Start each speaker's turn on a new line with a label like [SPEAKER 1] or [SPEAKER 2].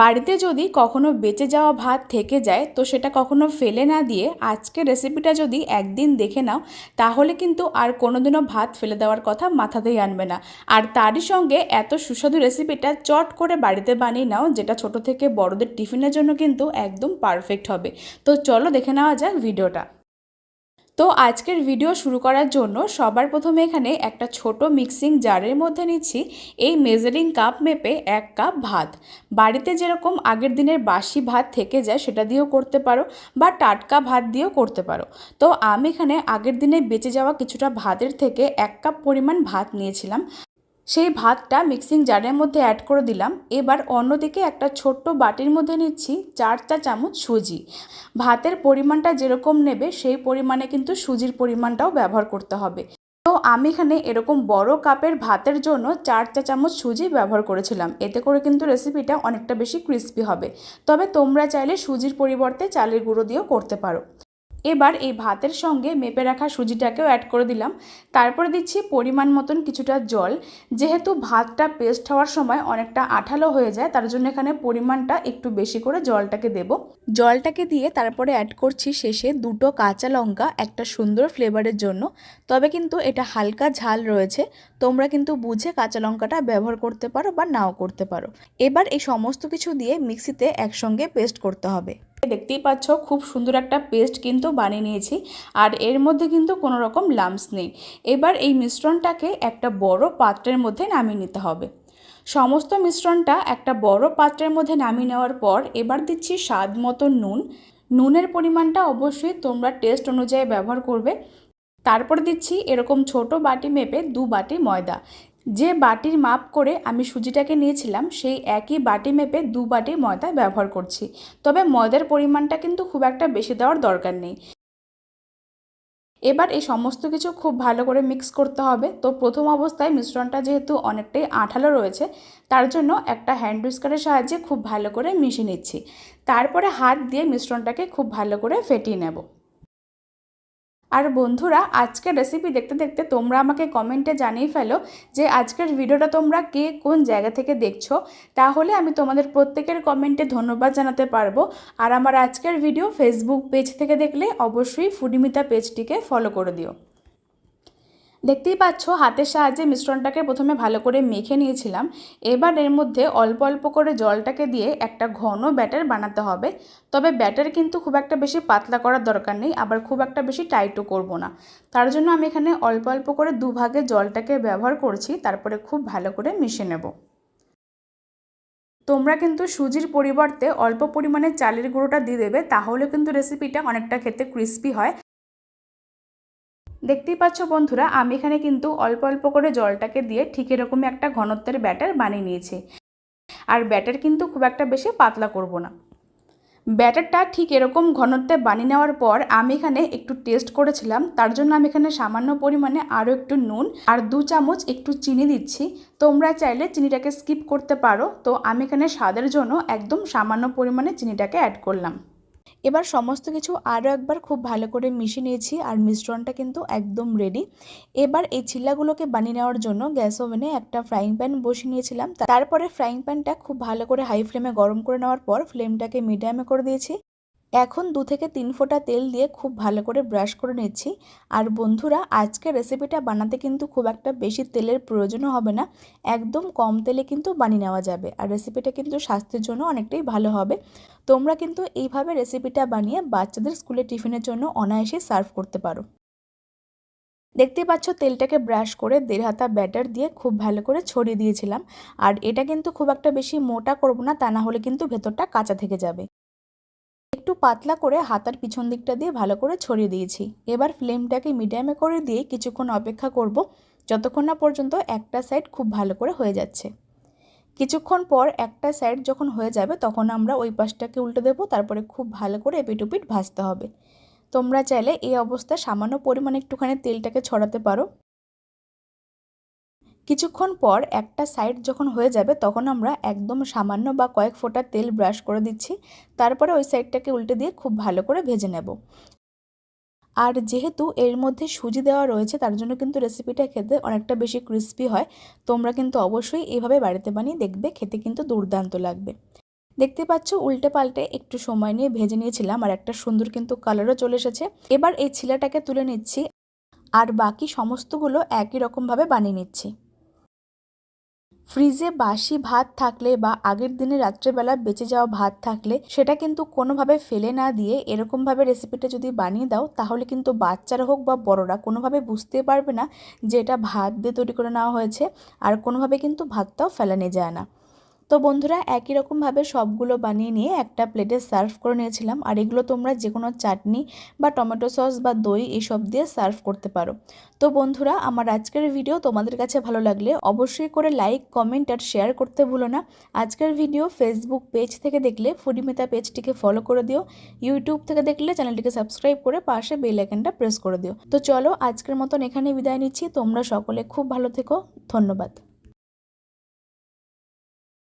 [SPEAKER 1] বাড়িতে যদি কখনো বেঁচে যাওয়া ভাত থেকে যায়, তো সেটা কখনো ফেলে না দিয়ে আজকে রেসিপিটা যদি একদিন দেখে নাও, তাহলে কিন্তু আর কোনোদিনও ভাত ফেলে দেওয়ার কথা মাথাতেই আনবে না। আর তারই সঙ্গে এত সুস্বাদু রেসিপিটা চট করে বাড়িতে বানিয়ে নাও, যেটা ছোট থেকে বড়দের টিফিনের জন্য কিন্তু একদম পারফেক্ট হবে। তো চলো দেখে নেওয়া যাক ভিডিওটা তো আজকের ভিডিও শুরু করার জন্য সবার প্রথমে এখানে একটা ছোট মিক্সিং জারের মধ্যে নিচ্ছি। এই মেজারিং কাপ মেপে এক কাপ ভাত। বাড়িতে যেরকম আগের দিনের বাসি ভাত থেকে যায়, সেটা দিয়েও করতে পারো বা টাটকা ভাত দিয়েও করতে পারো। তো আমি এখানে আগের দিনে বেঁচে যাওয়া কিছুটা ভাতের থেকে এক কাপ পরিমাণ ভাত নিয়েছিলাম। সেই ভাতটা মিক্সিং জারের মধ্যে অ্যাড করে দিলাম। এবার অন্যদিকে একটা ছোট্ট বাটির মধ্যে নিচ্ছি চার চা চামচ সুজি। ভাতের পরিমাণটা যেরকম নেবে, সেই পরিমাণে কিন্তু সুজির পরিমাণটাও ব্যবহার করতে হবে। তো আমি এখানে এরকম বড় কাপের ভাতের জন্য চার চা চামচ সুজি ব্যবহার করেছিলাম। এতে করে কিন্তু রেসিপিটা অনেকটা বেশি ক্রিস্পি হবে। তবে তোমরা চাইলে সুজির পরিবর্তে চালের গুঁড়ো দিয়েও করতে পারো। এবার এই ভাতের সঙ্গে মেপে রাখা সুজিটাকেও অ্যাড করে দিলাম। তারপরে দিচ্ছি পরিমাণ মতন কিছুটা জল। যেহেতু ভাতটা পেস্ট হওয়ার সময় অনেকটা আঠালো হয়ে যায়, তার জন্য এখানে পরিমাণটা একটু বেশি করে জলটাকে দেব। জলটাকে দিয়ে তারপরে অ্যাড করছি শেষে দুটো কাঁচা লঙ্কা, একটা সুন্দর ফ্লেভারের জন্য। তবে কিন্তু এটা হালকা ঝাল রয়েছে, তোমরা কিন্তু বুঝে কাঁচা লঙ্কাটা ব্যবহার করতে পারো বা নাও করতে পারো। এবার এই সমস্ত কিছু দিয়ে মিক্সিতে একসঙ্গে পেস্ট করতে হবে। দেখতেই পাচ্ছ, খুব সুন্দর একটা পেস্ট কিন্তু বানিয়ে নিয়েছি। আর এর মধ্যে কিন্তু কোনো রকম লামস নেই। এবার এই মিশ্রণটাকে একটা বড় পাত্রের মধ্যে নামিয়ে নিতে হবে। সমস্ত মিশ্রণটা একটা বড় পাত্রের মধ্যে নামিয়ে নেওয়ার পর এবার দিচ্ছি স্বাদ মতো নুন। নুনের পরিমাণটা অবশ্যই তোমরা টেস্ট অনুযায়ী ব্যবহার করবে। তারপর দিচ্ছি এরকম ছোট বাটি মেপে দু বাটি ময়দা। যে বাটির মাপ করে আমি সুজিটাকে নিয়েছিলাম, সেই একই বাটি মেপে দু বাটি ময়দা ব্যবহার করছি। তবে ময়দার পরিমাণটা কিন্তু খুব একটা বেশি দেওয়ার দরকার নেই। এবার এই সমস্ত কিছু খুব ভালো করে মিক্স করতে হবে। তো প্রথম অবস্থায় মিশ্রণটা যেহেতু অনেকটাই আঠালো রয়েছে, তার জন্য একটা হ্যান্ড উইস্কারের সাহায্যে খুব ভালো করে মিশিয়ে নিচ্ছি। তারপরে হাত দিয়ে মিশ্রণটাকে খুব ভালো করে ফেটিয়ে নেব। আর বন্ধুরা, আজকের রেসিপি দেখতে দেখতে তোমরা আমাকে কমেন্টে জানিয়ে ফেলো যে আজকের ভিডিওটা তোমরা কে কোন জায়গা থেকে দেখছ। তাহলে আমি তোমাদের প্রত্যেকের কমেন্টে ধন্যবাদ জানাতে পারব। আর আমার আজকের ভিডিও ফেসবুক পেজ থেকে দেখলে অবশ্যই ফুডিমিতা পেজটিকে ফলো করে দিও। দেখতেই পাচ্ছ, হাতের সাহায্যে মিশ্রণটাকে প্রথমে ভালো করে মেখে নিয়েছিলাম। এবার এর মধ্যে অল্প অল্প করে জলটাকে দিয়ে একটা ঘন ব্যাটার বানাতে হবে। তবে ব্যাটার কিন্তু খুব একটা বেশি পাতলা করার দরকার নেই, আবার খুব একটা বেশি টাইটও করব না। তার জন্য আমি এখানে অল্প অল্প করে দুভাগে জলটাকে ব্যবহার করছি, তারপরে খুব ভালো করে মিশে নেব। তোমরা কিন্তু সুজির পরিবর্তে অল্প পরিমাণে চালের গুঁড়োটা দিয়ে দেবে, তাহলে কিন্তু রেসিপিটা অনেকটা খেতে ক্রিস্পি হয়। দেখতেই পাচ্ছ বন্ধুরা, আমি এখানে কিন্তু অল্প অল্প করে জলটাকে দিয়ে ঠিক এরকমই একটা ঘনত্বের ব্যাটার বানিয়ে নিয়েছি। আর ব্যাটার কিন্তু খুব একটা বেশি পাতলা করব না। ব্যাটারটা ঠিক এরকম ঘনত্বে বানিয়ে নেওয়ার পর আমি এখানে একটু টেস্ট করেছিলাম, তার জন্য আমি এখানে সামান্য পরিমাণে আরও একটু নুন আর দু চামচ একটু চিনি দিচ্ছি। তোমরা চাইলে চিনিটাকে স্কিপ করতে পারো, তো আমি এখানে স্বাদের জন্য একদম সামান্য পরিমাণে চিনিটাকে অ্যাড করলাম। এবার সমস্ত কিছু আরও একবার খুব ভালো করে মিশিয়ে নিয়েছি আর মিশ্রণটা কিন্তু একদম রেডি এবার এই চিল্লাগুলোকে বানিয়ে নেওয়ার জন্য গ্যাস ওভেনে একটা ফ্রাইং প্যান বসিয়ে নিয়েছিলাম। তারপরে ফ্রাইং প্যানটা খুব ভালো করে হাই ফ্লেমে গরম করে নেওয়ার পর ফ্লেমটাকে মিডিয়ামে করে দিয়েছি। এখন দু থেকে তিন ফোঁটা তেল দিয়ে খুব ভালো করে ব্রাশ করে নিচ্ছি। আর বন্ধুরা আজকে রেসিপিটা বানাতে কিন্তু খুব একটা বেশি তেলের প্রয়োজনও হবে না। একদম কম তেলে কিন্তু বানিয়ে নেওয়া যাবে। আর রেসিপিটা কিন্তু স্বাস্থ্যের জন্য অনেকটাই ভালো হবে। তোমরা কিন্তু এইভাবে রেসিপিটা বানিয়ে বাচ্চাদের স্কুলে টিফিনের জন্য অনায়াসে সার্ভ করতে পারো। দেখতে পাচ্ছ, তেলটাকে ব্রাশ করে দেড় হাতা ব্যাটার দিয়ে খুব ভালো করে ছড়িয়ে দিয়েছিলাম। আর এটা কিন্তু খুব একটা বেশি মোটা করব না, তা না হলে কিন্তু ভেতরটা কাঁচা থেকে যাবে। একটু পাতলা করে হাতার পিছন দিকটা দিয়ে ভালো করে ছড়িয়ে দিয়েছি। এবার ফ্লেমটাকে মিডিয়ামে করে দিয়ে কিছুক্ষণ অপেক্ষা করব, যতক্ষণ না পর্যন্ত একটা সাইড খুব ভালো করে হয়ে যাচ্ছে। কিছুক্ষণ পর একটা সাইড যখন হয়ে যাবে, তখন আমরা ওই পাশটাকে উল্টে দেবো, তারপরে খুব ভালো করে এপিটুপিট ভাজতে হবে। তোমরা চাইলে এই অবস্থায় সামান্য পরিমাণে একটুখানি তেলটাকে ছড়াতে পারো। কিছুক্ষণ পর একটা সাইড যখন হয়ে যাবে, তখন আমরা একদম সামান্য বা কয়েক ফোঁটা তেল ব্রাশ করে দিচ্ছি। তারপরে ওই সাইডটাকে উল্টে দিয়ে খুব ভালো করে ভেজে নেব। আর যেহেতু এর মধ্যে সুজি দেওয়া রয়েছে, তার জন্য কিন্তু রেসিপিটা খেতে অনেকটা বেশি ক্রিস্পি হয়। তোমরা কিন্তু অবশ্যই এভাবে বাড়িতে বানিয়ে দেখবে, খেতে কিন্তু দুর্দান্ত লাগবে। দেখতে পাচ্ছ উল্টে পাল্টে একটু সময় নিয়ে ভেজে নিয়েছিলাম আর একটা সুন্দর কিন্তু কালারও চলে এসেছে। এবার এই ছিলাটাকে তুলে নিচ্ছি আর বাকি সমস্তগুলো একই রকমভাবে বানিয়ে নিচ্ছি। ফ্রিজে বাসি ভাত থাকলে বা আগের দিনে রাত্রেবেলা বেঁচে যাওয়া ভাত থাকলে সেটা কিন্তু কোনোভাবে ফেলে না দিয়ে এরকমভাবে রেসিপিটা যদি বানিয়ে দাও, তাহলে কিন্তু বাচ্চারা হোক বা বড়রা কোনোভাবে বুঝতে পারবে না যে এটা ভাত দিয়ে তৈরি করে নেওয়া হয়েছে। আর কোনোভাবে কিন্তু ভাতটাও ফেলানো যায় না। তো বন্ধুরা, একই রকমভাবে সবগুলো বানিয়ে নিয়ে একটা প্লেটে সার্ভ করে নিয়েছিলাম। আর এগুলো তোমরা যে কোনো চাটনি বা টমেটো সস বা দই এসব দিয়ে সার্ভ করতে পারো। তো বন্ধুরা, আমার আজকের ভিডিও তোমাদের কাছে ভালো লাগলে অবশ্যই করে লাইক, কমেন্ট আর শেয়ার করতে ভুলো না। আজকের ভিডিও ফেসবুক পেজ থেকে দেখলে ফুডিমিতা পেজটিকে ফলো করে দিও। ইউটিউব থেকে দেখলে চ্যানেলটিকে সাবস্ক্রাইব করে পাশে বেল আইকনটা প্রেস করে দিও। তো চলো, আজকের মতন এখানে বিদায় নিচ্ছি। তোমরা সকলে খুব ভালো থেকো। ধন্যবাদ।